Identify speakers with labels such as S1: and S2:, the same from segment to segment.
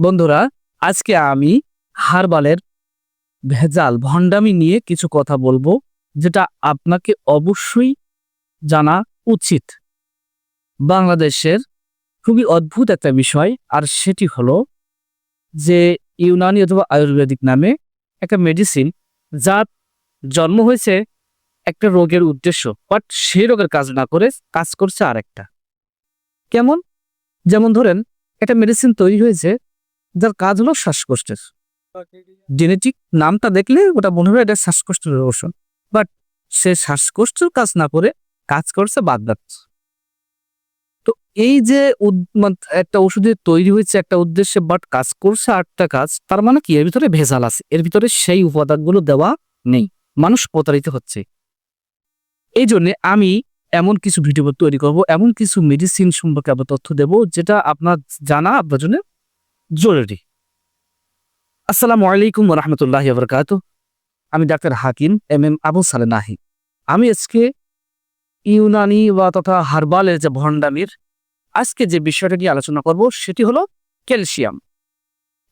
S1: বন্ধুরা, আজকে আমি হারবালের ভেজাল ভণ্ডামি নিয়ে কিছু কথা বলব, যেটা আপনাকে অবশ্যই জানা উচিত। বাংলাদেশের খুবই অদ্ভুত একটা বিষয়, আর সেটি হলো যে ইউনানি অথবা আয়ুর্বেদিক নামে একটা মেডিসিন যার জন্ম হয়েছে একটা রোগের উদ্দেশ্য বাট সেই রোগের কাজ না করে কাজ করছে আরেকটা। কেমন? যেমন ধরেন, একটা মেডিসিন তৈরি হয়েছে যার কাজ হলো শ্বাসকষ্টের। জেনেটিক নামটা দেখলে ওটা মনে হয় এটা শ্বাসকষ্টের ওষুধ বাট সে শ্বাসকষ্টের কাজ না করে কাজ করছে বাগদাত তো এই যে মানে একটা ওষুধের তৈরি হয়েছে একটা উদ্দেশ্যে বাট কাজ করছে আটটা কাজ, তার মানে কি? এর ভিতরে ভেজাল আছে। এর ভিতরে সেই উপাদানগুলো দেওয়া নেই। মানুষ প্রতারিত হচ্ছে। এই জন্যে আমি এমন কিছু ভিডিও তৈরি করব, এমন কিছু মেডিসিন সম্পর্কে আমরা তথ্য দেব, যেটা আপনার জানা, আপনার জন্য জরুরি। আসসালামু আলাইকুম রহমতুল্লাহ বরকাত আমি doctor Hakim M M Abu সালে নাহি আমি আজকে ইউনানি বা তথা হার্বালের যে ভণ্ডামির, আজকে যে বিষয়টা নিয়ে আলোচনা করব সেটি হলো ক্যালসিয়াম।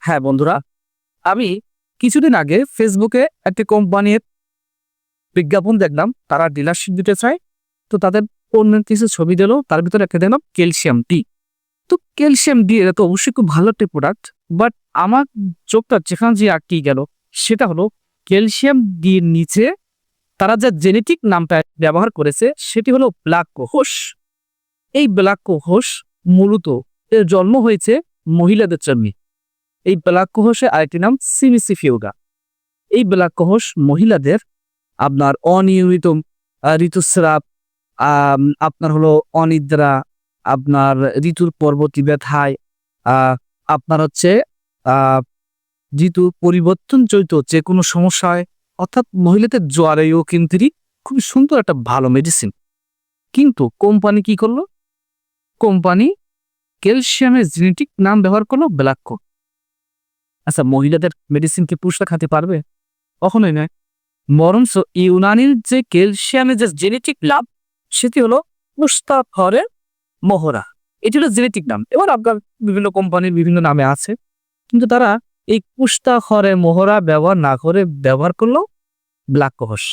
S1: হ্যাঁ বন্ধুরা, আমি কিছুদিন আগে ফেসবুকে একটি কোম্পানির বিজ্ঞাপন দেখলাম, তারা ডিলারশিপ দিতে চায়, তো তাদের অন্য কিছু ছবি দিল, তার ভিতরে একটা দিলাম ক্যালসিয়াম ডি তো ক্যালসিয়াম দিয়ে এটা তো অবশ্যই খুব ভালো একটি প্রোডাক্ট বাট আমার চোখটা যেখানে যে আটকে গেল সেটা হলো ক্যালসিয়াম দিয়ে নিচে তারা যা জেনেটিক নামটা ব্যবহার করেছে সেটি হলো ব্ল্যাক কোহস এই ব্ল্যাক কোহস মূলত এর জন্ম হয়েছে মহিলাদের জন্য। এই ব্ল্যাক কোহসের আরেকটি নাম সিমিসিফিউগা এই ব্ল্যাক কোহস মহিলাদের আপনার অনিয়মিত ঋতুস্রাব আপনার হলো অনিদ্রা আপনার ঋতুর পরবর্তী ব্যথায় আপনার হচ্ছে ঋতু পরিবর্তন চৈত যে কোনো সমস্যায়, অর্থাৎ মহিলাদের জ্বরেও কিন্তু খুবই সুন্দর একটা ভালো মেডিসিন কিন্তু কোম্পানি কি করল? কোম্পানি ক্যালসিয়ামের জেনেটিক নাম ব্যবহার করল ব্ল্যাক আচ্ছা মহিলাদের মেডিসিন কি পুরুষরা খেতে পারবে? কখনোই নয়। বরঞ্চ ইউনানির যে ক্যালসিয়ামের যে জেনেটিক লাভ, সেটি হলো মুস্তাফরের মোহরা এটি হলো জেনেটিক নাম। এবার আপনার বিভিন্ন কোম্পানির বিভিন্ন নামে আছে। কিন্তু তারা এই কুস্তাখরে মোহরা ব্যবহার না করে ব্যবহার করল ব্ল্যাক কোহস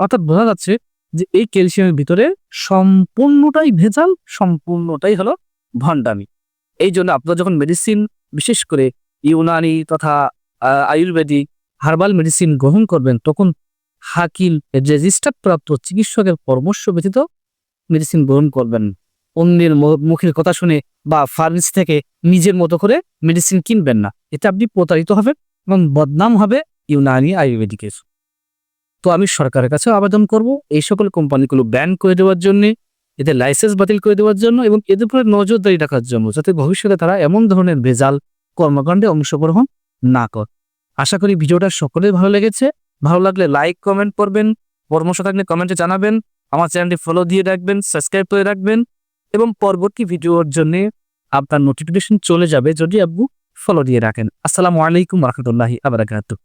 S1: অর্থাৎ বোঝা যাচ্ছে যে এই ক্যালসিয়ামের ভিতরে সম্পূর্ণটাই ভেজাল, সম্পূর্ণটাই হলো ভণ্ডামি। এই জন্য আপনারা যখন মেডিসিন বিশেষ করে ইউনানি তথা আয়ুর্বেদিক হার্বাল মেডিসিন গ্রহণ করবেন, তখন হাকিল রেজিস্টার প্রাপ্ত চিকিৎসকের পরামর্শ ব্যতীত মেডিসিন গ্রহণ করবেন। অন্যের মুখের কথা শুনে বা ফার্মেসি থেকে নিজের মতো করে মেডিসিন কিনবেন না। এতে আপনি প্রতারিত হবেন এবং বদনাম হবে ইউনানি আয়ুর্বেদিকের। তো আমি সরকারের কাছে আবেদন করব, এই সকল কোম্পানিগুলো ব্যান করে দেওয়ার জন্য, এদের লাইসেন্স বাতিল করে দেওয়ার জন্য এবং এদের উপরে নজরদারি রাখার জন্য, যাতে ভবিষ্যতে তারা এমন ধরনের ভেজাল কর্মকাণ্ডে অংশগ্রহণ না কর। আশা করি ভিডিওটা সকলের ভালো লেগেছে। ভালো লাগলে লাইক কমেন্ট করবেন। পরামর্শ থাকলে কমেন্টে জানাবেন। আমার চ্যানেলটি ফলো দিয়ে রাখবেন সাবস্ক্রাইব করে রাখবেন এবং পরবর্তী ভিডিওর জন্য আপনার নোটিফিকেশন চলে যাবে যদি আপনি ফলো দিয়ে রাখেন। আসসালামু আলাইকুম রহমতুল্লাহি আবরাকাতুহ